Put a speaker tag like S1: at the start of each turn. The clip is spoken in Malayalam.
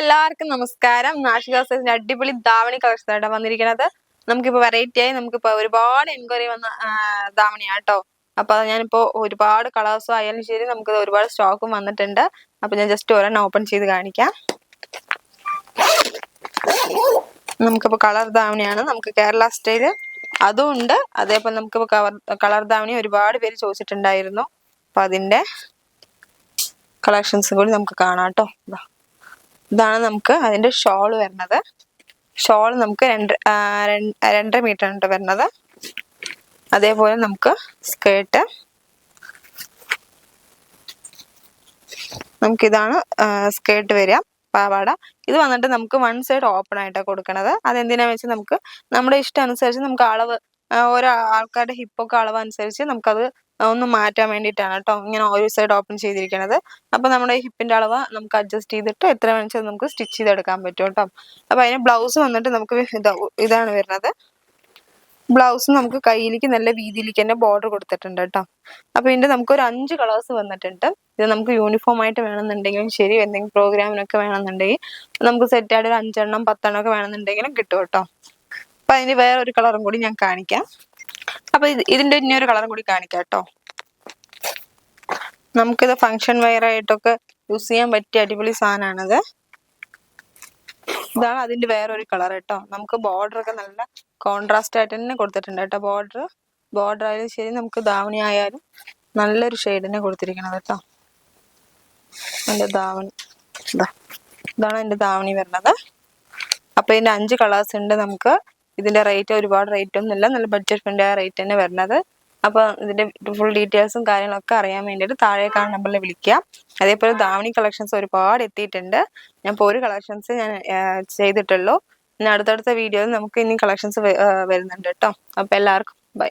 S1: എല്ലാവർക്കും നമസ്കാരം. നാഷികാസിന്റെ അടിപൊളി ദാവണി കളക്ഷൻ ആയിട്ടാണ് വന്നിരിക്കുന്നത് നമുക്കിപ്പോ വെറൈറ്റി ആയി നമുക്കിപ്പോ ഒരുപാട് എൻക്വയറി വന്ന ധാവണിയാട്ടോ. അപ്പൊ ഞാനിപ്പോ ഒരുപാട് കളേഴ്സും ആയാലും ശരി നമുക്ക് ഒരുപാട് സ്റ്റോക്കും വന്നിട്ടുണ്ട്. അപ്പൊ ഞാൻ ജസ്റ്റ് ഒരെണ്ണം ഓപ്പൺ ചെയ്ത് കാണിക്കാം. നമുക്കിപ്പോ കളർ ദാവണിയാണ് നമുക്ക് കേരള സ്റ്റൈൽ അതും ഉണ്ട്. അതേപോലെ നമുക്കിപ്പോ കളർ ദാവണി ഒരുപാട് പേര് ചോദിച്ചിട്ടുണ്ടായിരുന്നു. അപ്പൊ അതിന്റെ കളക്ഷൻസും കൂടി നമുക്ക് കാണാം കേട്ടോ. ഇതാണ് നമുക്ക് അതിന്റെ ഷോൾ വരുന്നത്. ഷോൾ നമുക്ക് രണ്ട് രണ്ടര മീറ്റർ ഉണ്ട് വരുന്നത്. അതേപോലെ നമുക്ക് സ്കേർട്ട് നമുക്കിതാണ് സ്കേർട്ട് വരിക പാവാട. ഇത് വന്നിട്ട് നമുക്ക് വൺ സൈഡ് ഓപ്പൺ ആയിട്ടാണ് കൊടുക്കണത്. അതെന്തിനാ വെച്ചാൽ നമുക്ക് നമ്മുടെ ഇഷ്ടം അനുസരിച്ച് നമുക്ക് അളവ് ഓരോ ആൾക്കാരുടെ ഹിപ്പൊക്കെ അനുസരിച്ച് നമുക്കത് ഒന്ന് മാറ്റാൻ വേണ്ടിയിട്ടാണ് കേട്ടോ ഇങ്ങനെ ഒരു സൈഡ് ഓപ്പൺ ചെയ്തിരിക്കുന്നത് അപ്പോൾ നമ്മുടെ ഹിപ്പിന്റെ അളവ് നമുക്ക് അഡ്ജസ്റ്റ് ചെയ്തിട്ട് എത്ര വേണമെന്ന് നമുക്ക് സ്റ്റിച്ച് ചെയ്തെടുക്കാൻ പറ്റും കേട്ടോ. അപ്പോൾ അതിന് ബ്ലൗസ് വന്നിട്ട് നമുക്ക് ഇതാ ഇതാണ് വരുന്നത്. ബ്ലൗസ് നമുക്ക് കയ്യിലേക്ക് നല്ല വീതിയിലേക്ക് തന്നെ ബോർഡർ കൊടുത്തിട്ടുണ്ട് കേട്ടോ. അപ്പോൾ ഇതിന്റെ നമുക്ക് ഒരു അഞ്ച് കളേഴ്സ് വന്നിട്ടുണ്ട്. ഇത് നമുക്ക് യൂണിഫോം ആയിട്ട് വേണമെന്നുണ്ടെങ്കിലും ശരി എന്തെങ്കിലും പ്രോഗ്രാമിനൊക്കെ വേണമെന്നുണ്ടെങ്കിൽ നമുക്ക് സെറ്റ് ആയിട്ട് ഒരു അഞ്ചെണ്ണം പത്തെണ്ണം ഒക്കെ വേണമെന്നുണ്ടെങ്കിലും കിട്ടും കേട്ടോ. അപ്പൊ അതിന് വേറെ ഒരു കളറും കൂടി ഞാൻ കാണിക്കാം. അപ്പൊ ഇതിന്റെ ഇനിയൊരു കളറും കൂടി കാണിക്കാം കേട്ടോ നമുക്കിത് ഫങ്ഷൻ വെയർ ആയിട്ടൊക്കെ യൂസ് ചെയ്യാൻ പറ്റിയ അടിപൊളി സാധനമാണിത് ഇതാണ് അതിന്റെ വേറൊരു കളർ കേട്ടോ നമുക്ക് ബോർഡർ ഒക്കെ നല്ല കോൺട്രാസ്റ്റ് ആയിട്ട് തന്നെ കൊടുത്തിട്ടുണ്ട് കേട്ടോ ബോർഡർ ബോർഡർ ആയാലും ശരി നമുക്ക് ധാവണി ആയാലും നല്ലൊരു ഷെയ്ഡ് തന്നെ കൊടുത്തിരിക്കണത് കേട്ടോ എന്റെ ധാവണി ഇതാ. ഇതാണ് എന്റെ ധാവണി വരുന്നത്. അപ്പൊ ഇതിന്റെ അഞ്ച് കളേഴ്സ് ഉണ്ട് നമുക്ക്. ഇതിന്റെ റേറ്റ് ഒരുപാട് റേറ്റ് ഒന്നുമില്ല നല്ല ബഡ്ജറ്റ് ഫ്രണ്ട്ലി റേറ്റ് തന്നെ വരുന്നത്. അപ്പോൾ ഇതിന്റെ ഫുൾ ഡീറ്റെയിൽസും കാര്യങ്ങളൊക്കെ അറിയാൻ വേണ്ടിയിട്ട് താഴെ കാണുന്ന നമ്പറിൽ വിളിക്കുക അതേപോലെ ദാവണി കളക്ഷൻസ് ഒരുപാട് എത്തിയിട്ടുണ്ട്. ഞാൻ ഇപ്പോൾ ഒരു കളക്ഷൻസ് ഞാൻ ചെയ്തിട്ടുള്ളൂ. ഇനി അടുത്തടുത്ത വീഡിയോയിൽ നമുക്ക് ഇനി കളക്ഷൻസ് വരുന്നുണ്ട് കേട്ടോ. അപ്പോൾ എല്ലാവർക്കും ബൈ